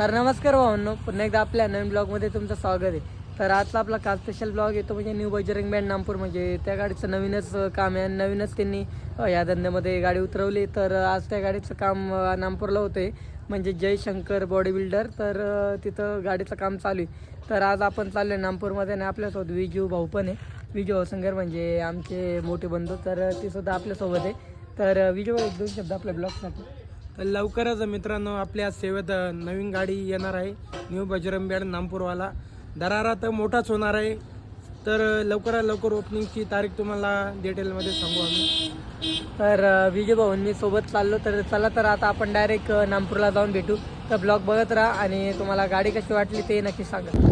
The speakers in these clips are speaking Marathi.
तर नमस्कार भावांनो पुन्हा एकदा आपल्या नवीन ब्लॉगमध्ये तुमचं स्वागत आहे. तर आजचा आपला काल स्पेशल ब्लॉग येतो म्हणजे न्यू बजरंग बँड नामपूर म्हणजे त्या गाडीचं नवीनच काम आहे आणि नवीनच त्यांनी या धंद्यामध्ये गाडी उतरवली. तर आज त्या गाडीचं काम नामपूरला होतं आहे म्हणजे जयशंकर बॉडी बिल्डर तर तिथं गाडीचं काम चालू आहे. तर आज आपण चाललो आहे नामपूरमध्ये आणि आपल्यासोबत विजू भाऊ पण आहे. विजू भाऊसंगर म्हणजे आमचे मोठे बंधू. तर ते सुद्धा आपल्यासोबत आहे. तर विजू भाऊ एक दोन शब्द आपल्या ब्लॉगसाठी लवकरच मित्रांनो आपल्या सेवेत नवीन गाडी येणार आहे. न्यू बजरंग नामपूरवाला. दरारा तर मोठाच होणार आहे. तर लवकरात लवकर ओपनिंगची तारीख तुम्हाला डिटेलमध्ये सांगू आम्ही. तर अ, विजय भाऊंनी सोबत चाललो तर चला तर आता आपण डायरेक्ट नामपूरला जाऊन भेटू. तर ब्लॉग बघत राहा आणि तुम्हाला गाडी कशी वाटली ते नक्की सांगा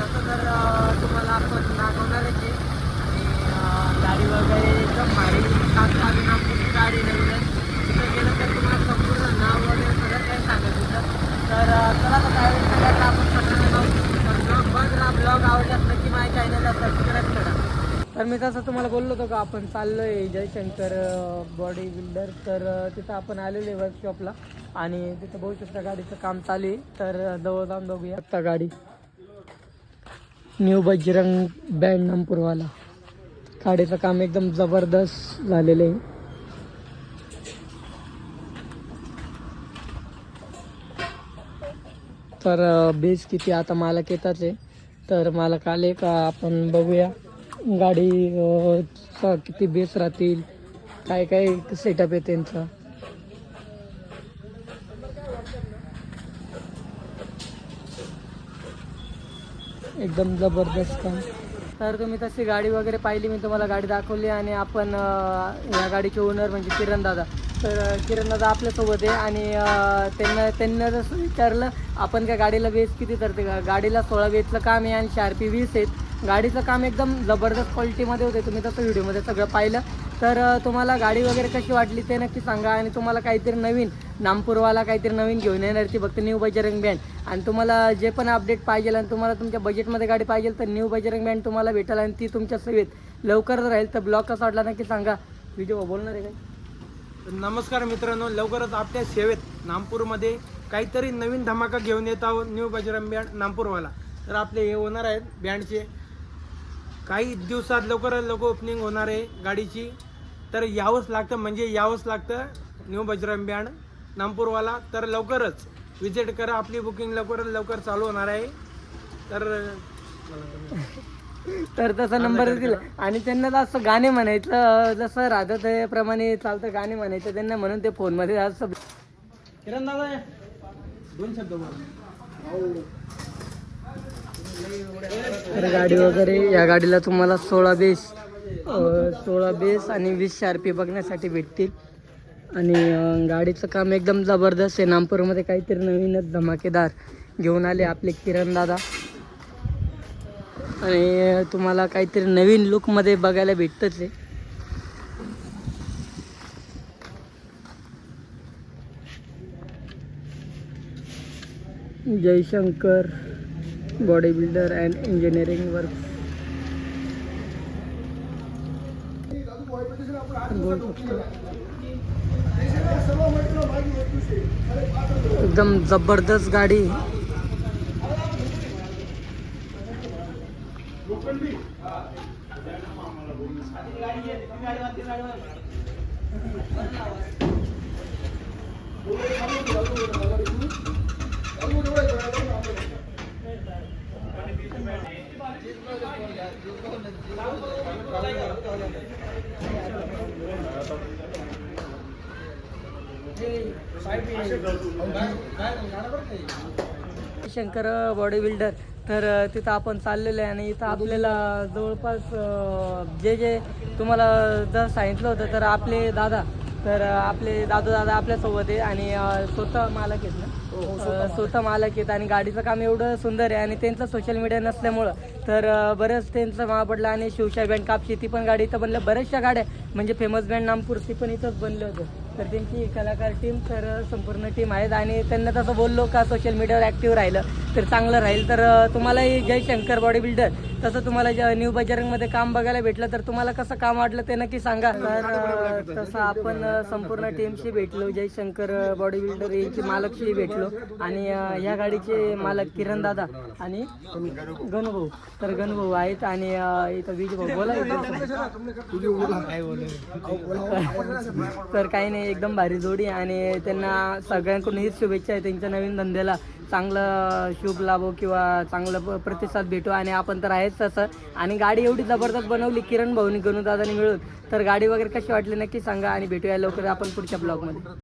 तुम्हाला आपण दाखवणारच आहे आणि अं, गाडी वगैरे एकदम भारी तात्काळ नागपूरची गाडी नवीन तिथं गेलं तर तुम्हाला संपूर्ण नाव वगैरे सगळं काही सांगत होतं तर अं, चला तर काय सगळ्यात आपण सगळ्यांना जाऊ तर ब्लॉग बघ ना ब्लॉग आवडल्यास नक्की माझ्या चॅनलला सबस्क्राईब करा तर मी तसं तुम्हाला बोललो होतो का आपण चाललोय जयशंकर बॉडी बिल्डर तर तिथं आपण आलेलो आहे वर्कशॉपला आणि तिथं बघू शकता गाडीचं काम चालू आहे. तर जवळ जाऊन बघूया. आता गाडी. न्यू बजरंग बँड नामपूरवाला. गाडीचं काम एकदम जबरदस्त झालेलं आहे. तर बेस किती आता मालक येतात आहे. तर मालक आले का आपण बघूया. गाडी चा किती बेस राहतील? काय काय सेटअप आहे त्यांचा? एकदम जबरदस्त काम. तर तुम्ही तशी गाडी वगैरे पाहिली मी तुम्हाला गाडी दाखवली आणि आपण या गाडीचे ओनर म्हणजे किरण दादा. तर किरण दादा आपल्यासोबत आहे आणि त्यांना त्यांना जसं विचारलं आपण काय गाडीला बेस किती तर ते गाडीला सोळा बेसचं काम आहे आणि शार्पी वीस आहेत. गाडीचं काम एकदम जबरदस्त क्वालिटीमध्ये होते. तुम्ही तसं व्हिडिओमध्ये सगळं पाहिलं. तर तुम्हाला गाडी वगैरे कशी वाटली ते नक्की सांगा आणि तुम्हाला काहीतरी नवीन नामपूरवाला काहीतरी नवीन घेऊन येणार ती फक्त न्यू बजरंग बँड आणि तुम्हाला जे पण अपडेट पाहिजे आणि तुम्हाला तुमच्या बजेटमध्ये गाडी पाहिजे तर न्यू बजरंग बँड तुम्हाला भेटेल आणि ती तुमच्या सेवेत लवकरच राहील. तर ब्लॉग कसा वाटला नक्की सांगा. व्हिडिओ बोलणार आहे काय? नमस्कार मित्रांनो लवकरच आपल्या सेवेत नामपूरमध्ये काहीतरी नवीन धमाका घेऊन येत आहोत न्यू बजरंग बँड नामपूरवाला तर आपले हे होणार आहेत बँडचे काही दिवसात लवकरात लवकर ओपनिंग होणार आहे गाडीची. तर यावंच लागतं म्हणजे यावंच लागतं. न्यू बजरंग बँड नामपूरवाला. तर लवकरच विजिट करा. आपली बुकिंग लवकरात लवकर चालू होणार आहे. तर तर तसा नंबर दिला. आणि त्यांना तर असं गाणे म्हणायचं जसं राधत प्रमाणे चालतं गाणे म्हणायचं त्यांना म्हणून ते फोनमध्ये असं किरण दादा. दोन शब्द बोला. तर गाडी वगैरे या गाडीला तुम्हाला सोळा बेस सोळा बेस आणि वीस शार्पी बघण्यासाठी भेटतील. आणि गाडीचं काम एकदम जबरदस्त आहे. नामपूरमध्ये काहीतरी नवीनच धमाकेदार घेऊन आले आपले किरण दादा. आणि तुम्हाला काहीतरी नवीन लुकमध्ये बघायला भेटतच आहे. Jaishankar. Body builder and engineering work एकदम जबरदस्त गाडी. शंकर बॉडी बिल्डर तर तिथं आपण चाललेलो आहे आणि इथं आपल्याला जवळपास जे जे तुम्हाला जर सांगितलं होतं तर आपले दादा तर आपले दादू दादा आपल्यासोबत आहे आणि स्वतः मालक आहेत ना? अं, स्वतः मालक. आहेत आणि गाडीचं काम एवढं सुंदर आहे आणि त्यांचं सोशल मीडिया नसल्यामुळं. तर बरंच त्यांचं माग पडलं आणि शिवशाही बँड कापशी ती पण गाडी इथं बनलं. बऱ्याचशा गाड्या म्हणजे फेमस बँड नामपूर ती पण इथंच बनलं होतं तर त्यांची कलाकार टीम तर संपूर्ण टीम आहेत. आणि त्यांना तसं बोललो का सोशल मीडियावर ॲक्टिव्ह राहिलं तर चांगलं राहील. तर तुम्हालाही जय शंकर बॉडी बिल्डर तसं तुम्हाला ज- न्यू बजरंगमध्ये काम बघायला भेटलं तर तुम्हाला कसं काम वाटलं ते नक्की सांगा. तर तसं आपण संपूर्ण टीमशी भेटलो. जय शंकर बॉडी बिल्डर यांची मालकशी भेटलो. आणि ह्या गाडीचे मालक किरण दादा आणि गणभाऊ. तर गणभाऊ आहेत आणि इथं विज भाऊ बोला. तर काही नाही एकदम भारी जोडी आणि त्यांना सगळ्यांकडून हीच शुभेच्छा आहे त्यांच्या नवीन धंद्याला. चांगलं शुभ लाभो किंवा चांगलं प्रतिसाद भेटो आणि आपण तर आहेच तसं. आणि गाडी एवढी जबरदस्त बनवली किरण भाऊनी गणू दादानी मिळून. तर गाडी वगैरे कशी वाटली नक्की सांगा आणि भेटूया लवकर आपण पुढच्या ब्लॉगमध्ये.